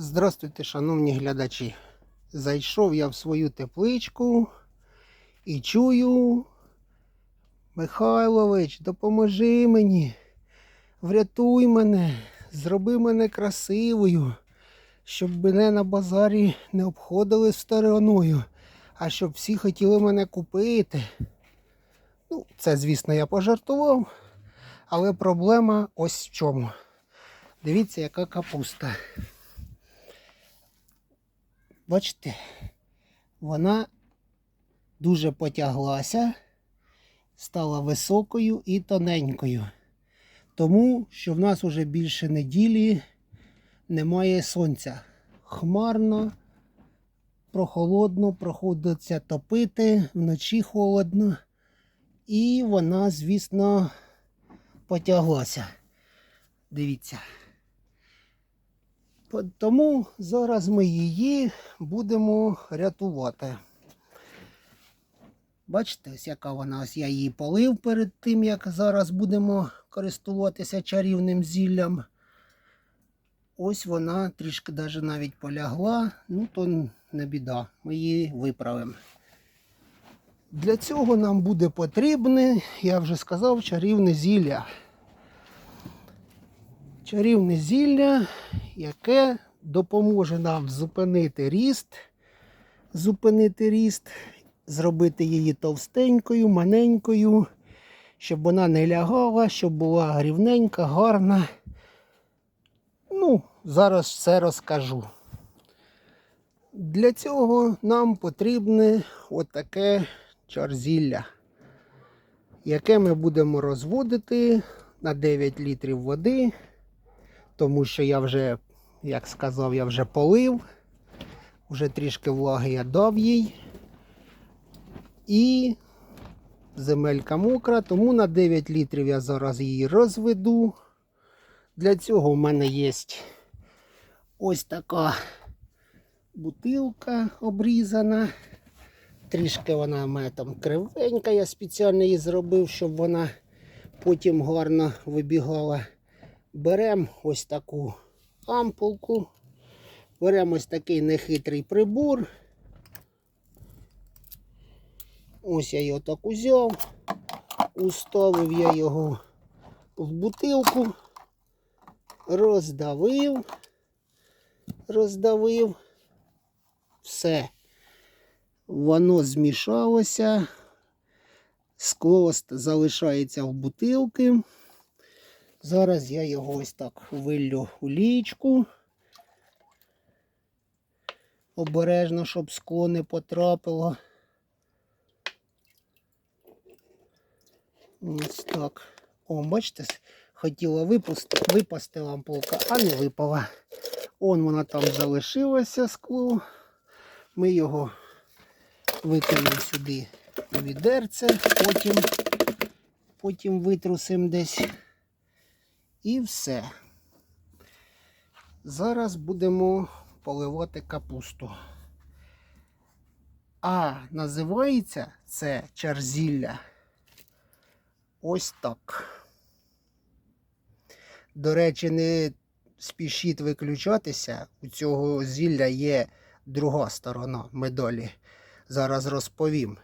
Здравствуйте, шановні глядачі. Зайшов я в свою тепличку і чую, Михайлович, допоможи мені, врятуй мене, зроби мене красивою, щоб мене на базарі не обходили стороною, а щоб всі хотіли мене купити. Ну, це, звісно, я пожартував, але проблема ось в чому. Дивіться, яка капуста. Бачите, вона дуже потяглася, стала високою і тоненькою. Тому що в нас уже більше неділі немає сонця. Хмарно, прохолодно, проходиться топити, вночі холодно. І вона, звісно, потяглася. Дивіться. Тому зараз ми її будемо рятувати. Бачите, ось яка вона, ось я її полив перед тим, як зараз будемо користуватися чарівним зіллям. Ось вона трішки даже навіть полягла, ну то не біда, ми її виправимо. Для цього нам буде потрібне, я вже сказав, чарівне зілля. Чарівне зілля, яке допоможе нам зупинити ріст, зупинити ріст, зробити її товстенькою, маленькою, щоб вона не лягала, щоб була рівненька, гарна. Ну, зараз все розкажу. Для цього нам потрібне отаке чарзілля, яке ми будемо розводити на 9 літрів води тому що я вже, як сказав, я вже полив, вже трішки влаги я дав їй. І земелька мокра, тому на 9 літрів я зараз її розведу. Для цього в мене є ось така бутилка обрізана. Трішки вона в мене там кривенька, я спеціально її зробив, щоб вона потім гарно вибігала. Беремо ось таку ампулку, беремо ось такий нехитрий прибор. Ось я його так узяв, уставив я його в бутилку, роздавив, роздавив, все. Воно змішалося, скло залишається в бутилки. Зараз я його ось так виллю у лічку. Обережно, щоб скло не потрапило. Ось так. О, бачите, хотіла випусти, випасти лампулка, а не випала. Он вона там залишилася скло. Ми його викинемо сюди у відерце, потім, потім витрусимо десь. І все. Зараз будемо поливати капусту. А називається це чарзілля ось так. До речі, не спішіть виключатися. У цього зілля є друга сторона медалі. Зараз розповім.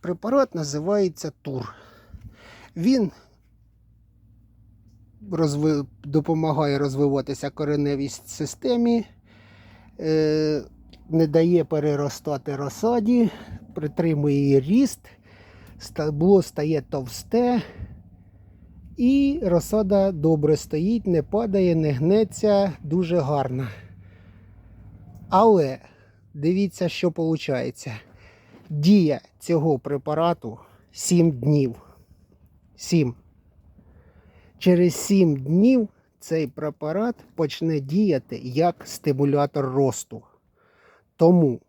Препарат називається Тур. Він розви... допомагає розвиватися кореневій системі, е... не дає переростати розсаді, притримує її ріст, стебло стає товсте, і розсада добре стоїть, не падає, не гнеться, дуже гарна. Але дивіться, що виходить. Дія цього препарату 7 днів. 7. Через 7 днів цей препарат почне діяти як стимулятор росту. Тому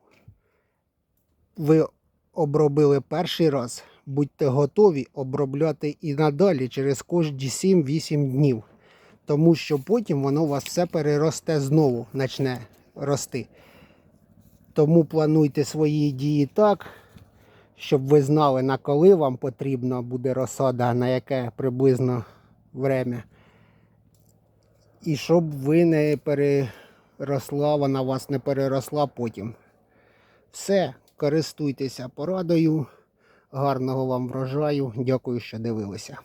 ви обробили перший раз, будьте готові обробляти і надалі через кожні 7-8 днів. Тому що потім воно у вас все переросте знову, почне рости. Тому плануйте свої дії так, щоб ви знали, на коли вам потрібна буде розсада, на яке приблизно время. І щоб ви не переросла, вона вас не переросла потім. Все, користуйтеся порадою. Гарного вам врожаю. Дякую, що дивилися.